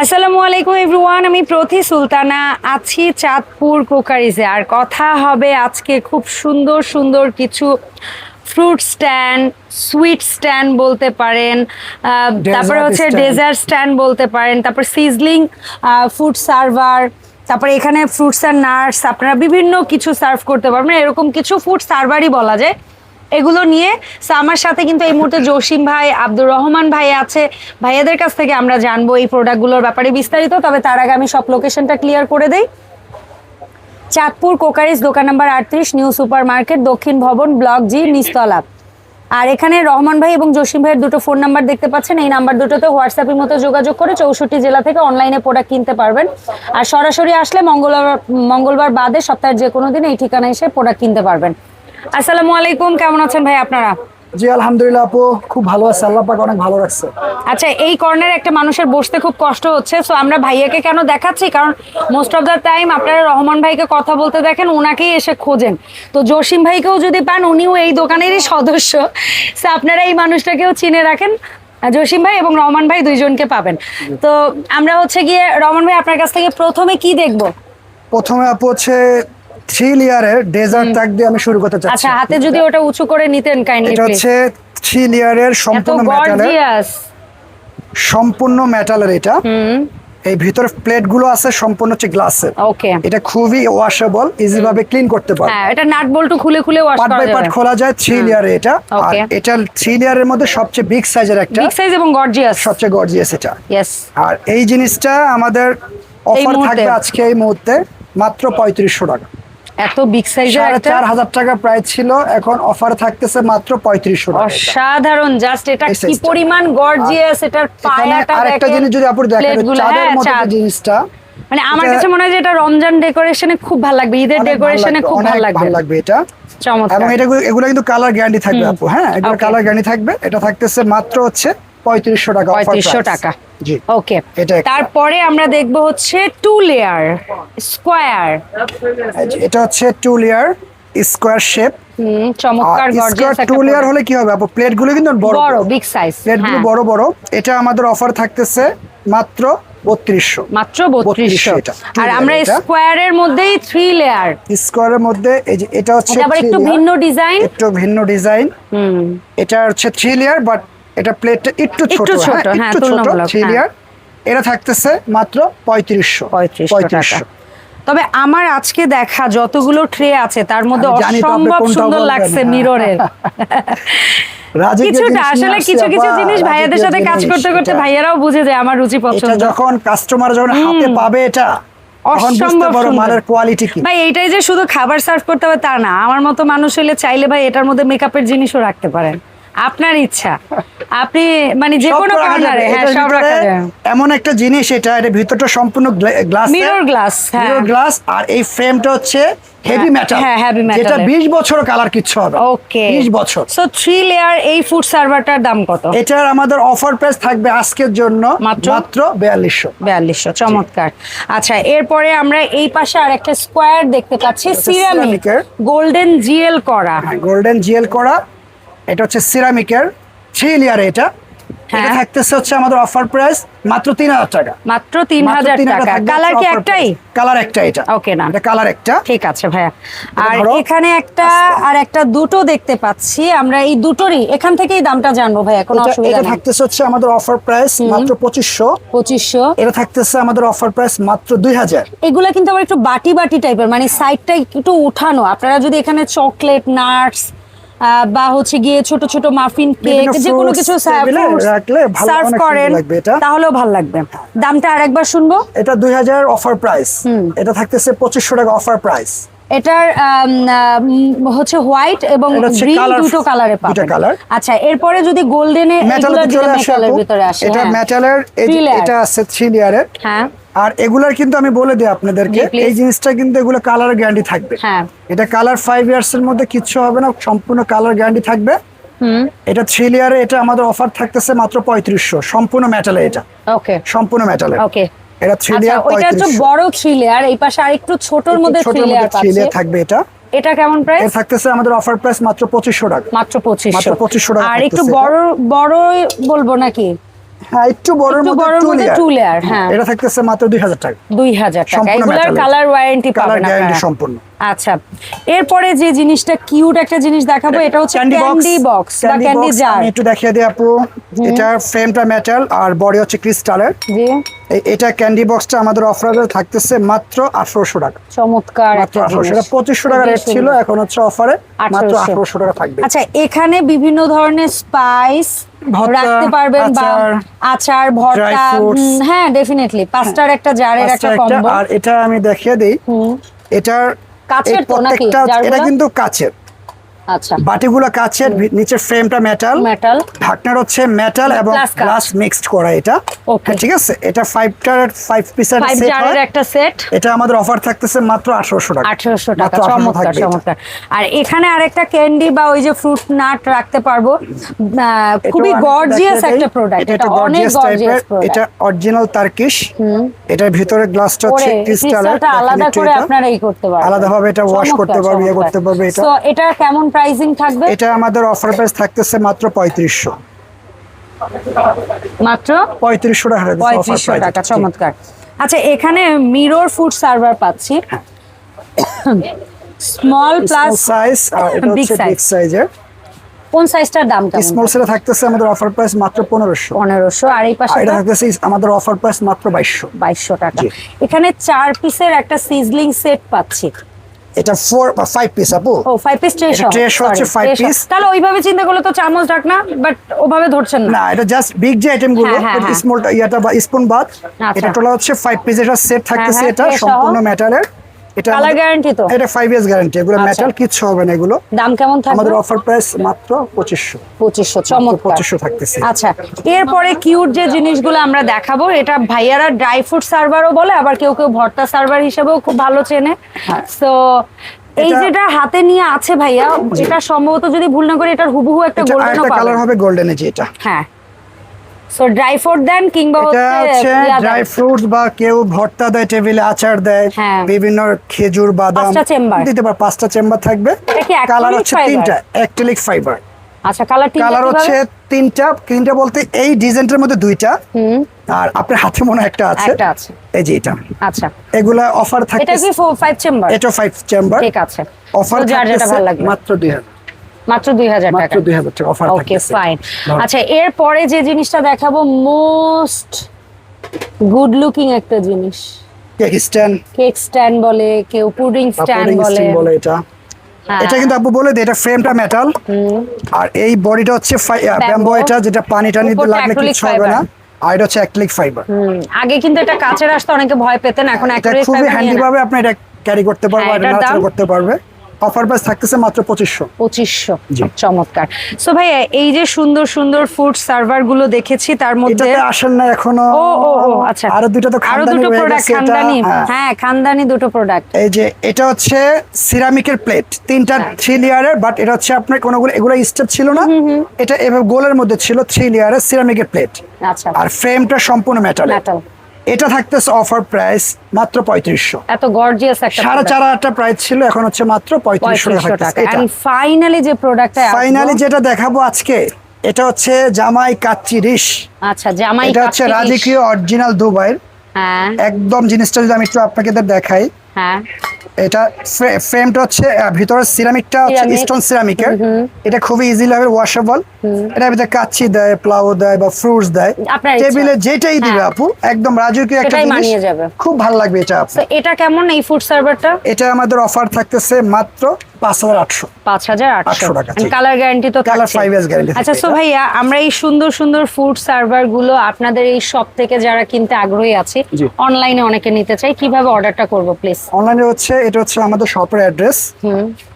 আসসালামু আলাইকুম এভরিওয়ান আমি প্রতি সুলতানা আছি চাঁদপুর কোকারিজে। আর কথা হবে আজকে খুব সুন্দর সুন্দর কিছু ফ্রুট স্ট্যান্ড সুইট স্ট্যান্ড বলতে পারেন তারপরে হচ্ছে. ডেজার্ট স্ট্যান্ড বলতে পারেন তারপর সিজলিং ফুড সার্ভার তারপরে এখানে ফ্রুটস অ্যান্ড নাটস আপনারা বিভিন্ন কিছু সার্ভ করতে পারবেন। এরকম কিছু ফুড সার্ভারই বলা যায়। এগুলো নিয়ে আমার সাথে কিন্তু এই মুহূর্তে জসিম ভাই, আব্দুর রহমান ভাই আছে। ভাইয়াদের কাছ থেকে আমরা জানব এই প্রোডাক্টগুলোর ব্যাপারে বিস্তারিত, তবে তার আগে আমি সব লোকেশনটা ক্লিয়ার করে দেই। চাঁদপুর কোকারিস, দোকান নাম্বার আটত্রিশ, নিউ সুপার মার্কেট দক্ষিণ ভবন, ব্লক জি নিস্তলা আর এখানে রহমান ভাই এবং জসিম ভাইয়ের দুটো ফোন নাম্বার দেখতে পাচ্ছেন। এই নাম্বার দুটোতে হোয়াটসঅ্যাপের মতো যোগাযোগ করে চৌষট্টি জেলা থেকে অনলাইনে প্রোডাক্ট কিনতে পারবেন। আর সরাসরি আসলে মঙ্গলবার মঙ্গলবার বাদে সপ্তাহের যে কোনো দিন এই ঠিকানায় এসে প্রোডাক্ট কিনতে পারবেন। আসসালামু আলাইকুম কেমন আছেন ভাই আপনারা? জি আলহামদুলিল্লাহ আপু খুব ভালো আছে আল্লাহ পাক অনেক ভালো রাখছে। আচ্ছা এই কর্নারে একটা মানুষের বসতে খুব কষ্ট হচ্ছে সো আমরা ভাইয়াকে কেন দেখাচ্ছি? কারণ মোস্ট অফ দ্য টাইম আপনারা রহমান ভাইকে কথা বলতে দেখেন ওনাকেই এসে খোঁজেন। তো জসিম ভাইকেও যদি পান উনিও এই দোকানেরই সদস্য। সো আপনারা এই মানুষটাকেও চিনে রাখেন জসিম ভাই এবং রহমান ভাই দুইজনকে পাবেন। তো আমরা হচ্ছে গিয়ে রহমান ভাই আপনার কাছ থেকে প্রথমে কি দেখব? প্রথমে আপু হচ্ছে থ্রি লেয়ারের ডেজার্ট টাক দিয়ে আমি শুরু করতে চাচ্ছি। আচ্ছা হাতে যদি ওটা উঁচু করে নিতেন কাইন্ডলি এটা হচ্ছে থ্রি লেয়ারের সম্পূর্ণ মেটালের সম্পূর্ণ মেটালের এটা। এই ভিতরে প্লেটগুলো আছে সম্পূর্ণ হচ্ছে গ্লাসের ওকে এটা খুবই ওয়াশেবল ইজি ভাবে ক্লিন করতে পারবে। হ্যাঁ এটা নাট বল্টু খুলে খুলে ওয়াশ পার্ট করা বাই পার্ট যাবে। খোলা যায় থ্রি লেয়ারে এটা। আর এটা থ্রি লেয়ারের মধ্যে সবচেয়ে বিগ সাইজের একটা। বিগ সাইজ এবং গর্জিয়াস সবচেয়ে গর্জিয়াস এটা। ইয়েস আর এই জিনিসটা আমাদের অফার? থাকবে আজকে এই মুহূর্তে মাত্র পঁয়ত্রিশশো টাকা। এত বিগ সাইজের একটা হাজার টাকা প্রাইস ছিল এখন অফার থাকতেছে মাত্র পঁয়ত্রিশশো টাকা। অসাধারণ জাস্ট এটা কি পরিমাণ গর্জিয়াস এটার পায়াটা আরেকটা জিনিস যদি আপনি দেখেন চাঁদের হ্যাঁ, মতো জিনিসটা মানে আমার কাছে মনে হয় যে এটা রমজান ডেকোরেশনে খুব ভালো লাগবে ঈদের ডেকোরেশনে খুব ভালো লাগবে। ভালো লাগবে এটা। এবং এটা এগুলো কিন্তু কালার গ্যারান্টি থাকবে আপু হ্যাঁ এগুলো কালার গ্যারান্টি থাকবে এটা থাকতেছে মাত্র হচ্ছে পঁয়ত্রিশশো টাকা offer পঁয়ত্রিশশো price। টাকা। জি। ওকে তারপরে আমরা দেখব হচ্ছে টু লেয়ার স্কোয়ার এটা হচ্ছে টু লেয়ার স্কোয়ার শেপ চমৎকার গর্জিয়াস টু লেয়ার হলে কি হবে আপু? প্লেটগুলো কিন্তু বড় বড় বিগ সাইজ প্লেটগুলো বড় বড়। এটা আমাদের অফার থাকতেছে মাত্র বত্রিশশো। মাত্র বত্রিশশো 3200 এটা, two আর আমরা স্কোয়ারের মধ্যেই থ্রি লেয়ার স্কোয়ারের মধ্যে এই যে এটা হচ্ছে আবার একটু ভিন্ন ডিজাইন একটু ভিন্ন ডিজাইন হুম। এটা হচ্ছে থ্রি লেয়ার বাট এটা প্লেটটা একটু ছোট একটু ছোট, হ্যাঁ, একটু ছোট থ্রি হ্যাঁ। এটা থাকতেছে মাত্র পঁয়ত্রিশশো পঁয়ত্রিশশো তবে আমার আজকে দেখা যতগুলো ট্রে আছে তার মধ্যে অসম্ভব সুন্দর লাগছে হ্যাঁ। মিররের কিছুটা আসলে কিছু কিছু জিনিস ভাইয়াদের সাথে কাজ করতে করতে ভাইয়ারাও বুঝে যায় আমার রুচি এটা পছন্দ। যখন কাস্টমার যখন হাতে পাবে এটা ভাই এইটাই যে শুধু খাবার সার্ভ করতে হবে তা না আমার মতো মানুষ হলে চাইলে ভাই এটার মধ্যে মেকআপের জিনিসও রাখতে পারেন। আপনার ইচ্ছা। আপনি মানে যে কোনো। কর্নারে হ্যাঁ সব রাখা এমন একটা জিনিস এটা এটা ভিতরটা সম্পূর্ণ গ্লাস মিরর গ্লাস হ্যাঁ। মিরর গ্লাস আর এই ফ্রেমটা হচ্ছে হেভি হ্যাঁ, মেটাল হ্যাঁ, heavy metal যেটা 20 বছর কালার কিচ্ছু হবে। ওকে 20 বছর। সো থ্রি লেয়ার এই ফুড সার্ভারটার দাম কত? এটার আমাদের অফার প্রাইস থাকবে আজকের জন্য মাত্র? মাত্র বিয়াল্লিশশো। বিয়াল্লিশশো চমৎকার। আচ্ছা এরপরে আমরা এই পাশে আর একটা স্কোয়ার দেখতে পাচ্ছি সিরামিক গোল্ডেন জিএল করা। হ্যাঁ গোল্ডেন জিএল করা। এটা হচ্ছে সিরামিকের থ্রি লেয়ার এটা। এটা। থাকতেছে হচ্ছে আমাদের অফার প্রাইস মাত্র তিন হাজার টাকা। মাত্র তিন হাজার টাকা। কালার কি একটাই? কালার একটা এটা। Okay, না। এটা কালার একটা। ঠিক আছে ভাইয়া। আর এখানে একটা আর একটা দুটো দেখতে পাচ্ছি। আমরা এই দুটোরই এখান থেকেই দামটা জানব ভাইয়া কোনো এটা- অসুবিধা এটা থাকতেছে হচ্ছে আমাদের অফার প্রাইস মাত্র পঁচিশশো। পঁচিশশো। এটা থাকতেছে আমাদের অফার প্রাইস মাত্র দুই হাজার। এগুলা কিন্তু আবার একটু বাটি বাটি টাইপের মানে সাইডটা একটু উঠানো। আপনারা যদি এখানে চকলেট নাটস বা হচ্ছে গিয়ে ছোট ছোট মাফিন কেক যে কোনো কিছু সার্ভ করেন তাহলেও ভালো লাগবে। দামটা আরেকবার শুনব। এটা দুই হাজার অফার প্রাইস এটা থাকতেছে পঁচিশশো টাকা অফার প্রাইস এটার হচ্ছে হোয়াইট এবং গ্রিন দুটো কালারে দুটো পাবেন। colour। আচ্ছা এরপরে যদি গোল্ডেনে মেটালের ভিতরে আসে ভিতরে আসে এটা হ্যাঁ। মেটালের এই যে Three layer। এটা আছে থ্রি লেয়ারের হ্যাঁ। আর এগুলার কিন্তু আমি বলে দিই আপনাদেরকে এই জিনিসটা কিন্তু এগুলো কালার গ্যারান্টি থাকবে। হ্যাঁ। এটা কালার ফাইভ ইয়ার্স এর মধ্যে কিচ্ছু হবে না সম্পূর্ণ কালার গ্যারান্টি থাকবে। হুম। এটা থ্রি লেয়ারে এটা আমাদের অফার থাকতেছে মাত্র পঁয়ত্রিশশো। সম্পূর্ণ মেটালে এটা। ওকে সম্পূর্ণ মেটালে ওকে এটা থ্রি আচ্ছা লেয়ার ওইটা হচ্ছে বড় থ্রি লেয়ার এই পাশে আরেকটু ছোটর মধ্যে থ্রি লেয়ার থ্রি পাচ্ছে। লেয়ার থাকবে এটা। এটা কেমন প্রাইস এর থাকতেছে আমাদের অফার প্রাইস মাত্র 2500 টাকা। মাত্র 2500 মাত্র 2500 টাকা আর একটু বড় বড় বলব নাকি? হ্যাঁ একটু বড় একটু মধ্যে টু লেয়ার হ্যাঁ। এটা থাকতেছে মাত্র দুই হাজার টাকা। দুই হাজার টাকা। সম্পূর্ণ এগুলার। কালার ওয়ারেন্টি কালার আপনারা। গ্যারান্টি ওয়ারেন্টি সম্পূর্ণ। আচ্ছা এরপরে যে জিনিসটা কিউট একটা জিনিস দেখাবো এটা হচ্ছে ক্যান্ডি বক্স বা ক্যান্ডি জার আমি একটু দেখিয়ে দিই আপু এটার ফ্রেমটা মেটাল আর বডি হচ্ছে ক্রিস্টালের জি। এটা ক্যান্ডি বক্সটা আমাদের অফারে থাকতেছে মাত্র আঠারোশো টাকা। চমৎকার মাত্র একটা আঠারোশো জিনিস। এটা পঁচিশশো টাকা রেট ছিল এখন হচ্ছে অফারে মাত্র 1800 টাকা থাকবে। আচ্ছা এখানে বিভিন্ন ধরনের স্পাইস রাখতে পারবেন বা আচার, ভর্তা হ্যাঁ ডেফিনেটলি পাঁচটার একটা জারের একটা, কম্বো আর এটা আমি দেখিয়ে দিই। এটার এই তো নাকি এটা কিন্তু কাচের আচ্ছা। বাটিগুলো কাচের নিচের ফ্রেমটা মেটাল মেটাল ঢাকনার হচ্ছে মেটাল এবং গ্লাস মিক্সড করা এটা. হ্যাঁ, ঠিক আছে? এটা ফাইভটার ফাইভ পিসের সেট হয়। একটা সেট এটা আমাদের অফার থাকতেছে মাত্র আঠারোশো টাকা। আঠেরোশো টাকা। চমৎকার চমৎকার। আর এখানে আরেকটা ক্যান্ডি বা ওই যে ফ্রুট নাট রাখতে পারব। খুবই গর্জিয়াস একটা প্রোডাক্ট এটা এটা অনেক গর্জিয়াস এটা অরিজিনাল এটার ভিতরে গ্লাসটা হচ্ছে ক্রিস্টালের আলাদা করে আপনারা এই করতে পারবেন। আলাদাভাবে এটা করতে পারবে, ইয়ে করতে পারবে এটা। সো এটা কেমন প্রাইসিং থাকবে? এটা আমাদের অফার প্রাইস থাকতেছে মাত্র পঁয়ত্রিশশো। মাত্র? পঁয়ত্রিশশো টাকা offer পঁয়ত্রিশশো price। টাকা চমৎকার। আচ্ছা এখানে মিরর ফুড সার্ভার পাচ্ছি। স্মল প্লাস সাইজ আর এটা হচ্ছে বিগ সাইজের কোন সাইজটার দাম কেমন? স্মল সেটা থাকতেছে আমাদের অফার প্রাইস মাত্র পনেরোশো। পনেরোশো আর এই পাশে এটা থাকতেছে আমাদের অফার প্রাইস মাত্র বাইশশো। বাইশশো টাকা। এখানে চার পিসের একটা সিজলিং সেট পাচ্ছি। এটা ফোর বা ফাইভ পিস আপু ও ফাইভ পিস ট্রে এটা tray সহ হচ্ছে 5 পিস তাহলে ওইভাবে চিন্তা করলে তো চামচ ডাক না বাট ওভাবে ধরছেন না। না এটা জাস্ট বিগ যে আইটেমগুলো হ্যাঁ, হ্যাঁ, হ্যাঁ। স্মল ইয়াটা বা স্পুন বাদ আচ্ছা। এটা টোটাল হচ্ছে ফাইভ পিস এটা সেট থাকতেছে হ্যাঁ, এটা সম্পূর্ণ মেটালের এটা কালার গ্যারান্টি তো। এটা ফাইভ ইয়ার্স গ্যারান্টি এগুলো আচ্ছা। মেটাল কিচ্ছু হবে না এগুলো। দাম কেমন থাকবে? আমাদের অফার প্রাইস মাত্র পঁচিশশো। পঁচিশশো চমৎকার। পঁচিশশো থাকতেছে। আচ্ছা এরপরে কিউট যে জিনিসগুলো আমরা দেখাবো এটা ভাইয়ারা ড্রাই ফ্রুট সার্ভারও বলে আবার কেউ কেউ ভর্তা সার্ভার হিসেবেও খুব ভালো চেনে। তো এই যেটা হাতে নিয়ে আছে ভাইয়া যেটা সম্ভবত যদি ভুল না করি এটার হুবহু একটা এটা গোল্ডেনও কালার হবে গোল্ডেন যে এটা হ্যাঁ। সো ড্রাই ফ্রুট দেন কিংবা হচ্ছে ড্রাই ফ্রুটস বা কেউ ভর্তা দেয় টেবিলে আচার দেয় হ্যাঁ। বিভিন্ন খেজুর বাদাম পাঁচটা chamber। দিতে পারে পাঁচটা চেম্বার থাকবে। কালার হচ্ছে তিনটা অ্যাক্রিলিক ফাইবার আচ্ছা কালার কালার হচ্ছে তিনটা তিনটা বলতে এই ডিজাইনটার মধ্যে দুইটা। আর আপনার হাতে মনে একটা আছে। একটা আছে। এই যে এটা। আচ্ছা। এগুলা অফার থাকে এটা কি ফাইভ চেম্বার এটা ফাইভ চেম্বার ঠিক আছে। অফার মাত্র দুই হাজার। মাত্র টাকা মাত্র দুই হাজার টাকা অফার ওকে ফাইন আচ্ছা এরপরে যে জিনিসটা দেখাবো মোস্ট গুড লুকিং একটা জিনিস। কেক স্ট্যান্ড কেক স্ট্যান্ড বলে কেউ পুডিং স্ট্যান্ড বলে। বলে এটা। হ্যাঁ। এটা কিন্তু আপু বলে দেয় এটা ফ্রেমটা মেটাল আর এই বডিটা হচ্ছে ব্যাম্বো এটা যেটা পানি টানি উপরটা লাগলে কিছু হবে না। আর এটা হচ্ছে অ্যাক্রিলিক ফাইবার আগে কিন্তু এটা আসতে অনেকে ভয় পেতেন এখন acrylic খুবই হ্যান্ডি ভাবে আপনি এটা ক্যারি করতে পারবে নাড়াচাড়া করতে পারবে। অফার প্রাইস থাকতেছে মাত্র পঁচিশশো। পঁচিশশো চমৎকার। সো ভাই এই যে সুন্দর সুন্দর ফুড সার্ভারগুলো দেখেছি তার মধ্যে আসেন না এখনও। ও ও আচ্ছা। আরও দুটো তো আরও দুটো প্রোডাক্ট খানদানি। হ্যাঁ। হ্যাঁ খানদানি দুটো প্রোডাক্ট এই যে এটা হচ্ছে সিরামিকের প্লেট তিনটা। থ্রি লেয়ারের বাট এটা হচ্ছে আপনার কোনোগুলো এগুলো স্টেপ ছিল না। এটা এভাবে গোলের মধ্যে ছিল থ্রি লেয়ারের সিরামিকের প্লেট আচ্ছা। আর ফ্রেমটা সম্পূর্ণ মেটাল Metal। এটা থাকতেছে অফার প্রাইস মাত্র পঁয়ত্রিশশো। এত গর্জিয়াস একটা সাড়ে চার হাজারটা প্রাইস ছিল এখন হচ্ছে মাত্র পঁয়ত্রিশশো টাকা ফাইনালি যে প্রোডাক্টটা ফাইনালি যেটা দেখাবো আজকে এটা হচ্ছে জামাই কাচ্চি রিস। আচ্ছা জামাই এটা হচ্ছে রাজকীয় অরিজিনাল দুবাইয়ের। হ্যাঁ। একদম জিনিসটা যদি আমি একটু আপনাকে দেখাই হ্যাঁ। এটা ফ্রেমটা হচ্ছে ভিতরে সিরামিকটা হচ্ছে স্টোন সিরামিকের এটা খুবই ইজিলি হবে ওয়াশেবল এটা ভিতরে কাচ্চি দেয় প্লাউ দেয় বা ফ্রুটস দেয়। টেবিলে যেটাই দিবে হ্যাঁ। আপু একদম রাজকীয় একটা জিনিস খুব ভালো লাগবে এটা আপু এটা কেমন এই ফুড সার্ভারটা এটা আমাদের অফার থাকতেছে মাত্র পাঁচ হাজার আটশো। পাঁচ হাজার আটশো। টাকা, কালার গ্যারান্টি তো আচ্ছা সো ভাইয়া আমরা এই সুন্দর সুন্দর ফুড সার্ভারগুলো আপনাদের এই শপ থেকে যারা কিনতে আগ্রহী আছে অনলাইনে অনেকে নিতে চাই। কীভাবে অর্ডারটা করব প্লিজ অনলাইনে হচ্ছে এটা হচ্ছে আমাদের শপের address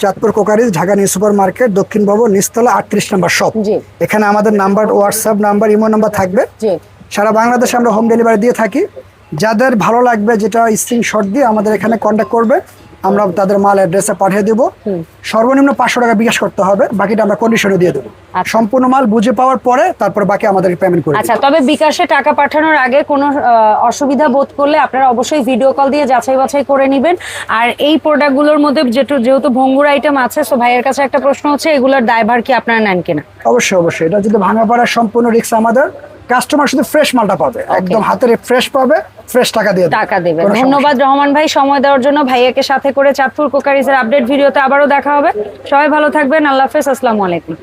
Chandpur crockeries Dhaka new super market দক্ষিণ ভবন নিস্তলা আটত্রিশ নম্বর শপ এখানে আমাদের number WhatsApp number imo number থাকবে। সারা বাংলাদেশে আমরা হোম ডেলিভারি দিয়ে থাকি। যাদের ভালো লাগবে যেটা স্ক্রিনশট দিয়ে আমাদের এখানে কন্ট্যাক্ট করবে। আমরা তাদের মাল অ্যাড্রেসে পাঠিয়ে দেবো। সর্বনিম্ন পাঁচশো টাকা বিকাশ করতে হবে বাকিটা আমরা কন্ডিশনে দিয়ে দেবো। আচ্ছা। সম্পূর্ণ মাল বুঝে পাওয়ার পরে তারপর বাকি আমাদের পেমেন্ট করে আচ্ছা তবে বিকাশে টাকা পাঠানোর আগে কোনো অসুবিধা বোধ করলে আপনারা অবশ্যই ভিডিও কল দিয়ে যাচাই বাছাই করে নেবেন। আর এই প্রোডাক্টগুলোর মধ্যে যেটু যেহেতু ভঙ্গুর আইটেম আছে সো ভাইয়ের কাছে একটা প্রশ্ন হচ্ছে এগুলোর দায়ভার কি আপনারা নেন কিনা? অবশ্যই অবশ্যই। এটা যদি ভাঙা পড়ার সম্পূর্ণ রিস্ক আমাদের কাস্টমার শুধু ফ্রেশ মালটা পাবে। একদম হাতের ফ্রেশ পাবে ফ্রেশ টাকা দিয়ে টাকা দেবে। ধন্যবাদ রহমান ভাই সময় দেওয়ার জন্য ভাইয়াকে সাথে করে চাঁদপুর কোকারিজের আপডেট ভিডিওতে আবারও দেখা হবে। সবাই ভালো থাকবেন আল্লাহ হাফেজ আসসালামু আলাইকুম।